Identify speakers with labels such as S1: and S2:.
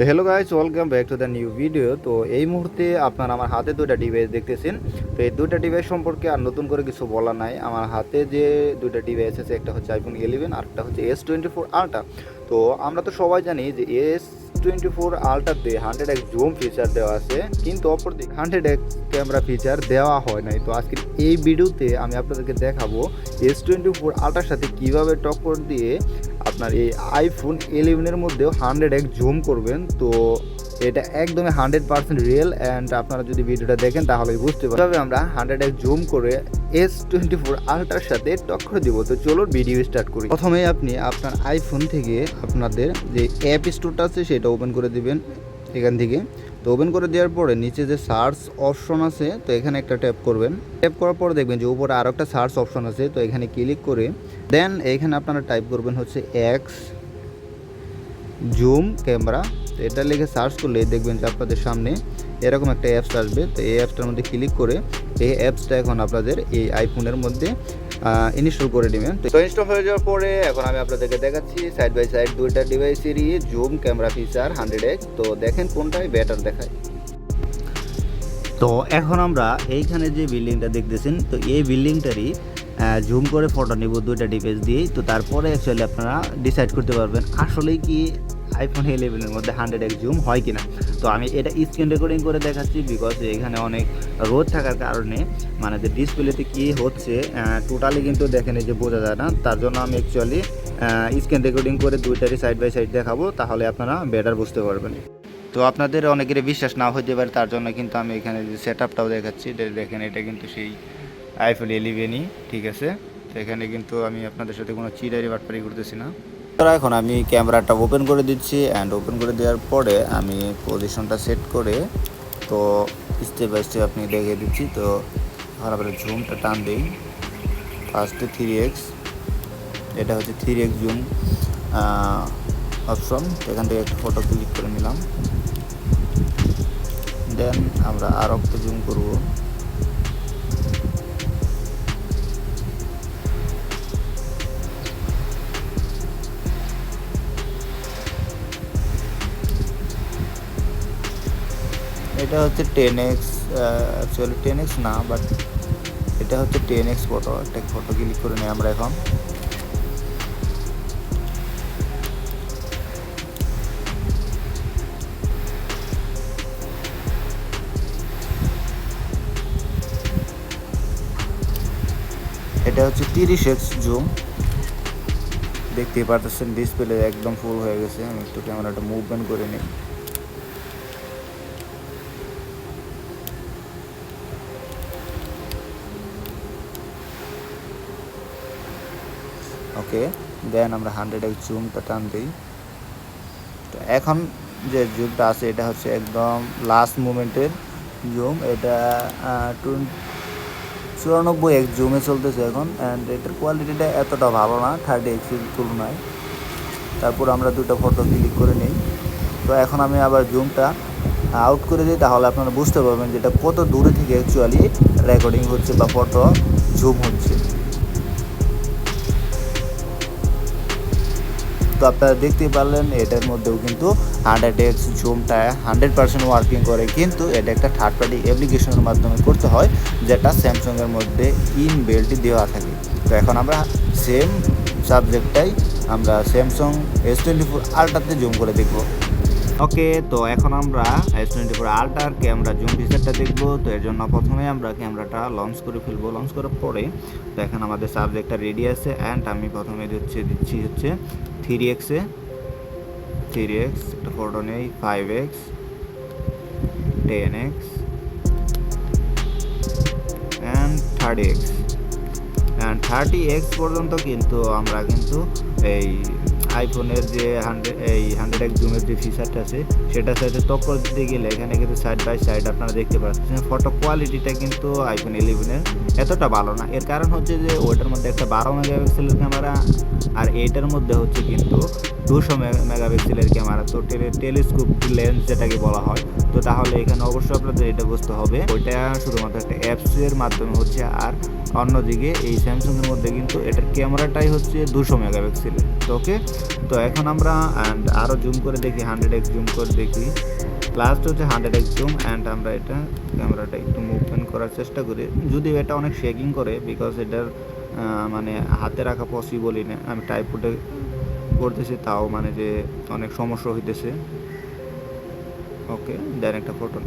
S1: তো hello guys welcome back to the new video তো এই মুহূর্তে আপনারা আমার হাতে দুইটা ডিভাইস দেখতেছেন। তো এই দুইটা ডিভাইস সম্পর্কে আর নতুন করে কিছু বলা নাই। আমার হাতে যে দুইটা ডিভাইস আছে, একটা হচ্ছে আইফোন ইলেভেন আর একটা হচ্ছে এস টোয়েন্টি ফোর আলট্রা তো আমরা তো সবাই জানি যে এস টোয়েন্টি ফোর আলট্রাতে হান্ড্রেড এক্স জুম ফিচার দেওয়া আছে, কিন্তু অপরদিকে হান্ড্রেড এক্স ক্যামেরা ফিচার দেওয়া হয় নাই। তো আজকে এই ভিডিওতে আমি আপনাদেরকে দেখাবো এস টোয়েন্টি ফোর আলট্রার সাথে কীভাবে টক্কর দিয়ে আপনার এই আইফোন ইলেভেনের মধ্যেও হান্ড্রেড এক জুম করবেন, তো এটা একদমই হান্ড্রেড পার্সেন্ট রিয়েল অ্যান্ড আপনারা যদি ভিডিওটা দেখেন তাহলে বুঝতে পারবেন আমরা হান্ড্রেড এক জুম করে এস টোয়েন্টি ফোর আলট্রার সাথে টক্কর দিব। তো চলো ভিডিও স্টার্ট করি। প্রথমে আপনি আপনার আইফোন থেকে আপনাদের যে অ্যাপ স্টোরটা আছে সেটা ওপেন করে দিবেন এখান থেকে। তো ওপেন করে দেওয়ার পরে নিচে যে সার্চ অপশন আছে, তো এখানে একটা ট্যাপ করবেন। ট্যাপ করার পরে দেখবেন যে উপরে আরও একটা সার্চ অপশন আছে, তো এখানে ক্লিক করে দেন এখানে আপনারা টাইপ করবেন হচ্ছে এক্স জুম ক্যামেরা তো এটা লিখে সার্চ করলে দেখবেন যে আপনাদের সামনে এরকম একটা অ্যাপস আসবে। তো এই অ্যাপসটার মধ্যে ক্লিক করে এই অ্যাপসটা এখন আপনাদের এই আইফোনের মধ্যে ইনস্টল করে নেবেন। তো ইনস্টল হয়ে যাওয়ার পরে এখন আমি আপনাদেরকে দেখাচ্ছি সাইড বাই সাইড দুইটা ডিভাইসেরই zoom camera feature hundred X তো দেখেন কোনটাই বেটার দেখায়। তো এখন আমরা এইখানে যে বিল্ডিংটা দেখতেছেন, তো এই বিল্ডিংটারই জুম করে ফটো নিব দুইটা ডিভাইস দিয়েই। তো তারপরে অ্যাকচুয়ালি আপনারা ডিসাইড করতে পারবেন আসলেই কি আইফোন ইলেভেনের মধ্যে হান্ড্রেড এক্স জুম হয় কিনা? তো আমি এটা স্ক্রিন রেকর্ডিং করে দেখাচ্ছি বিকজ এখানে অনেক রোদ থাকার কারণে মানে যে ডিসপ্লেতে কি হচ্ছে টোটালি কিন্তু দেখেন এই যে বোঝা যায় না। তার জন্য আমি অ্যাকচুয়ালি স্ক্রিন রেকর্ডিং করে দুইটারই সাইড বাই সাইড দেখাবো, তাহলে আপনারা বেটার বুঝতে পারবেন। তো আপনাদের অনেকের বিশ্বাস না হতে পারে, তার জন্য কিন্তু আমি এখানে যে সেট আপটাও দেখাচ্ছি দেখেন এটা কিন্তু সেই আইফোন ইলেভেনই ঠিক আছে? তো এখানে কিন্তু আমি আপনাদের সাথে কোনো চিরারি বাটপারি করতেছি না। তো এখন আমি ক্যামেরাটা ওপেন করে দিচ্ছি অ্যান্ড ওপেন করে দেওয়ার পরে আমি পজিশনটা সেট করে, তো স্টেপ বাই স্টেপ আপনি দেখে দিচ্ছি, তো এখন আপনার ঝুমটা টান দিই। ফার্স্টে থ্রি এক্স এটা হচ্ছে থ্রি এক্স জুম অপশন এখান থেকে একটা ফটো ক্লিক করে নিলাম। দেন আমরা আর একটা জুম করব। এটা হচ্ছে ten X actually ten X না বাট এটা হচ্ছে টেন এক্স ফটো একটা ফটো ক্লিক করে নিই আমরা এখন। এটা হচ্ছে তিরিশ এক্স জুম দেখতেই পারতেছেন ডিসপ্লে একদম ফুল হয়ে গেছে। আমি একটু ক্যামেরাটা মুভমেন্ট করে নিই। ওকে দেন আমরা হান্ড্রেড জুমটা টান দিই। তো এখন যে জুমটা আছে, এটা হচ্ছে একদম লাস্ট মুমেন্টের জুম এটা চুরানব্বই এক্স জুমে চলতেছে এখন অ্যান্ড এটার কোয়ালিটিটা এতটা ভালো না থার্টি এক্সের তুলনায়। তারপর আমরা দুটো ফটো ক্লিক করে নিই। তো এখন আমি আবার জুমটা আউট করে দিই, তাহলে আপনারা বুঝতে পারবেন যেটা কত দূরে থেকে অ্যাকচুয়ালি রেকর্ডিং হচ্ছে বা ফটো জুম হচ্ছে। তো আপনারা দেখতে পারলেন, এটার মধ্যেও কিন্তু হান্ড্রেড এক্স জুমটা হান্ড্রেড পার্সেন্ট ওয়ার্কিং করে। কিন্তু এটা একটা থার্ড পার্টি অ্যাপ্লিকেশনের মাধ্যমে করতে হয়, যেটা স্যামসংয়ের মধ্যে ইন বেল্টই দেওয়া থাকে। তো এখন আমরা সেম সাবজেক্টটাই আমরা স্যামসং এস টোয়েন্টি ফোর আলট্রাতে জুম করে দেখব। ওকে, তো এখন আমরা এস টোয়েন্টি ফোর আলট্রার ক্যামেরা জুম ফিচারটা দেখব। তো এর জন্য প্রথমে আমরা ক্যামেরাটা লঞ্চ করে ফেলব। লঞ্চ করার পরে, তো এখন আমাদের সাবজেক্টটা রেডি আছে। অ্যান্ড আমি প্রথমে হচ্ছে দিচ্ছি হচ্ছে থ্রি এক্সে থ্রি এক্স একটা ফটো নেই five X ten X and thirty X and thirty X পর্যন্ত কিন্তু আমরা কিন্তু এই আইফোনের যে হান্ড্রেড এই হান্ড্রেড এক জুমের যে ফিচারটা আছে, সেটার সাথে টক্কর দিতে গেলে এখানে কিন্তু সাইড বাই সাইড আপনারা দেখতে পাচ্ছেন। ফটো কোয়ালিটিটা কিন্তু আইফোন ইলেভেনের এতটা ভালো না। এর কারণ হচ্ছে যে ওইটার মধ্যে একটা বারো মেগাপিক্সেলের ক্যামেরা আর এইটার মধ্যে হচ্ছে কিন্তু দুশো মেগাপিক্সেলের ক্যামেরা, তো টেলিস্কোপ লেন্স যেটাকে বলা হয়। তো তাহলে এখানে অবশ্যই আপনাদের এটা বুঝতে হবে। ওইটা শুধুমাত্র একটা অ্যাপসের মাধ্যমে হচ্ছে, আর অন্যদিকে এই স্যামসাংয়ের মধ্যে কিন্তু এটার ক্যামেরাটাই হচ্ছে দুশো মেগাপিক্সেলের। তো ওকে? তো এখন আমরা অ্যান্ড আরও জুম করে দেখি হান্ড্রেড এক্স জুম করে দেখি। লাস্ট হচ্ছে হান্ড্রেড এক্স জুম অ্যান্ড আমরা এটা ক্যামেরাটা একটু মুভমেন্ট করার চেষ্টা করি। যদিও এটা অনেক শেকিং করে বিকজ এটার মানে হাতে রাখা পসিবলই না। আমি টাইপুটে করতেছি তাও মানে যে অনেক সমস্যা হইতেছে। ওকে দেন একটা ফটো